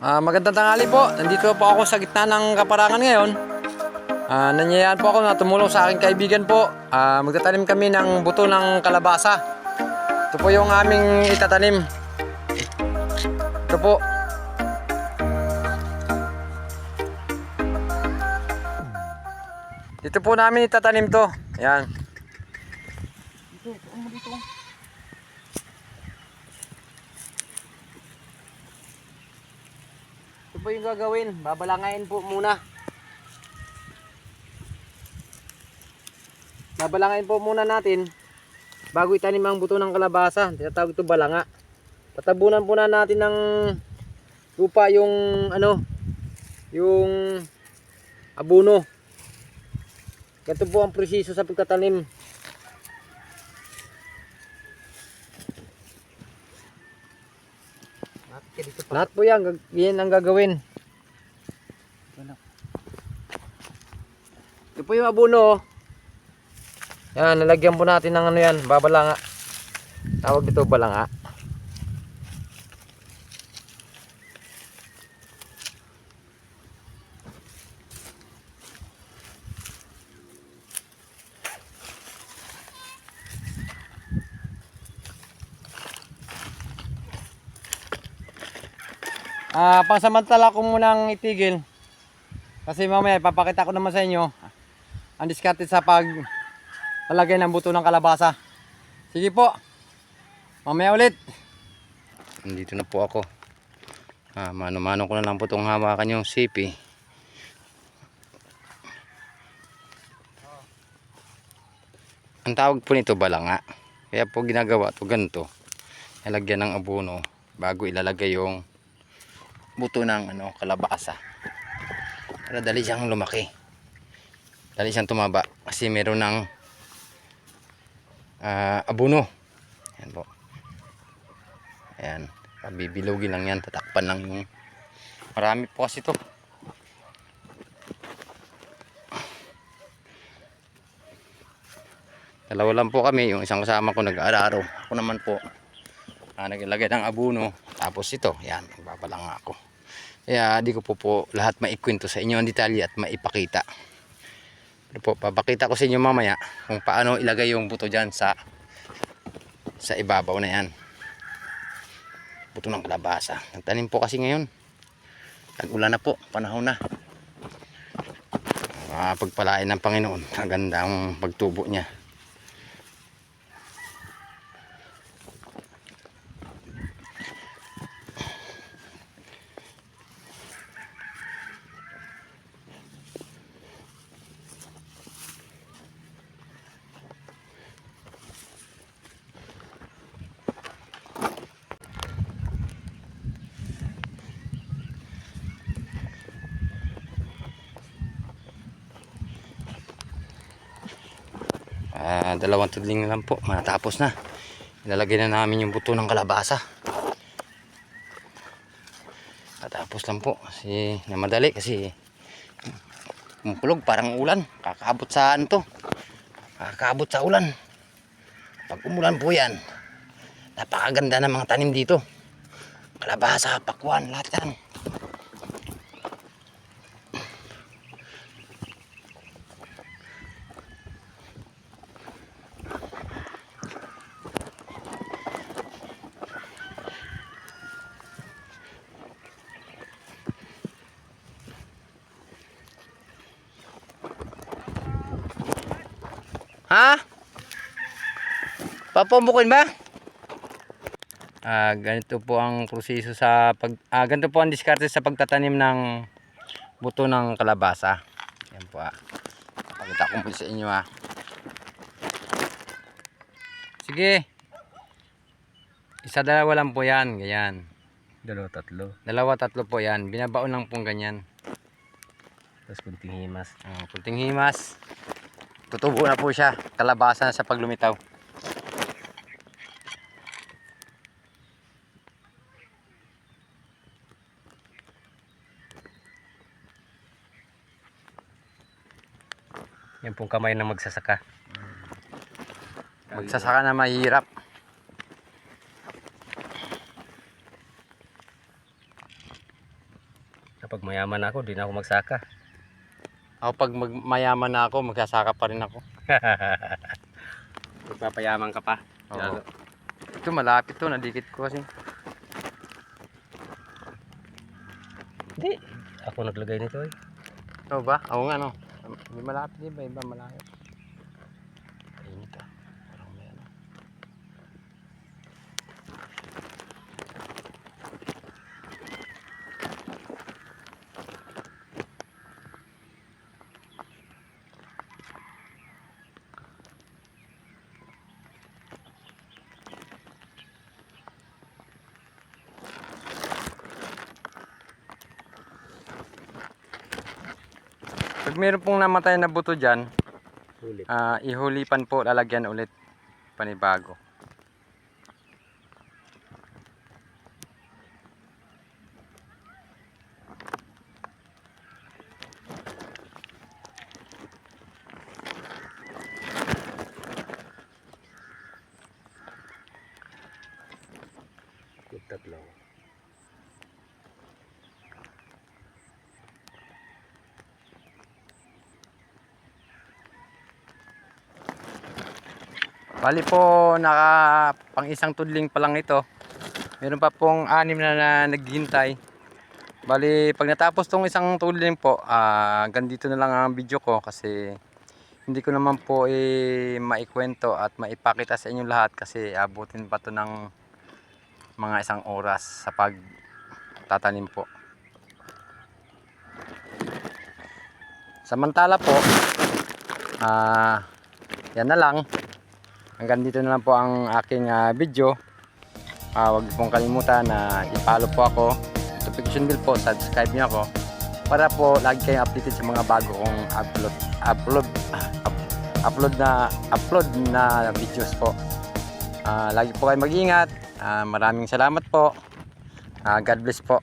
Ah, magandang tanghali po. Nandito po ako sa gitna ng kaparangan ngayon. Ah, nanyayaan po ako na tumulong sa aking kaibigan po. Ah, magtatanim kami ng buto ng kalabasa. Ito po yung aming itatanim. Ito po. Dito po namin itatanim to. Ayan. Ito po yung gagawin. Babalangayin po muna. Babalangayin po muna natin bago itanim ang buto ng kalabasa. Tinatawag ito balanga. Tatabunan po na natin ng lupa yung ano, yung abuno. Ganito po ang presiso sa pagtatanim. Lahat po yan, yan ang gagawin. Ito po yung abuno. oh. Yan, nalagyan po natin ng ano yan, babalanga. Tawag dito balanga. Ah, pansamantala ko munang itigil. Kasi mamaya ipapakita ko naman sa inyo ang diskarte sa pag lalagay ng buto ng kalabasa. Sige po. Mamaya ulit. Nandito na po ako. Ah, mano-mano ko na lang po itong hawakan yung sipi. Ang tawag po nito balanga. Kaya po ginagawa to ganito. Nalagyan ng abono bago ilalagay yung buto ng ano, kalabasa. Para dali siyang lumaki. Dali siyang tumaba kasi meron ng ah, abono. Yan po. Ayan. Bibilugin lang yan. Tatakpan lang yung marami po kasi to. Dalawa lang po kami. Yung isang kasama ko nag-aararo. Ako naman po ah, naglagay ng abuno. Tapos ito. Yan. Magbabalang ako. Kaya di ko po po lahat maikwento sa inyo ang detalye at maipakita. Pero po, papakita ko sa inyo mamaya kung paano ilagay yung buto dyan sa sa ibabaw na yan. Buto ng kalabasa. Nagtanim po kasi ngayon. Tag-ulan na po. Panahon na. Ah, pagpalain ng Panginoon. Ang gandang pagtubo niya Ah, dalawang tudling na lang po. Matapos na. Ilalagay na namin yung buto ng kalabasa. Matapos lang po. Kasi namadali kasi kumkulog parang ulan. Kakaabot sa ano to? Kakaabot sa ulan. Pag umulan po yan napakaganda ng mga tanim dito. Kalabasa, pakwan, lahat yan Ha? Papambukin ba? Ah, ganito po ang proseso sa pag ah, ganito po ang diskarte sa pagtatanim ng buto ng kalabasa. Yan po ah. Pakita ko po sa inyo ah. Sige. Isa dalawa lang po yan, ganyan. Dalawa, tatlo. Dalawa tatlo po yan. Binabaon lang pong ganyan. Tapos kunting himas. Ah, kunting himas. Tutubo na po siya. Kalabasa na sa paglumitaw. Yan pong kamay ng magsasaka. Magsasaka na mahirap. Kapag mayaman ako, di na ako magsaka. Ako pag mag mayaman na ako, magsasaka pa rin ako. Magpapayaman ka pa. Oo. Lalo. Ito malapit to, nadikit ko kasi. Hindi. Ako naglagay nito eh. Ito ba? Oo nga no. Hindi malapit, iba, iba malayo. Pag meron pong namatay na buto dyan. Ah, ihulipan po, lalagyan ulit panibago. Tatlo. Bali po, naka pang isang tudling pa lang ito. Meron pa pong anim na, na naghihintay. Bali, pag natapos tong isang tudling po, ah ganito na lang ang video ko kasi hindi ko naman po eh, maikwento at maipakita sa inyo lahat kasi abutin pa to ng mga isang oras sa pagtatanim po. Samantala po, ah yan na lang. Hanggang dito na lang po ang aking ah, video. Ah, huwag pong kalimutan na i-follow po ako. Notification bell po, subscribe niyo ako. Para po lagi kayong updated sa mga bago kong upload upload up- upload na upload na videos po. Ah, lagi po kayo mag-ingat. Ah, maraming salamat po. Ah, God bless po.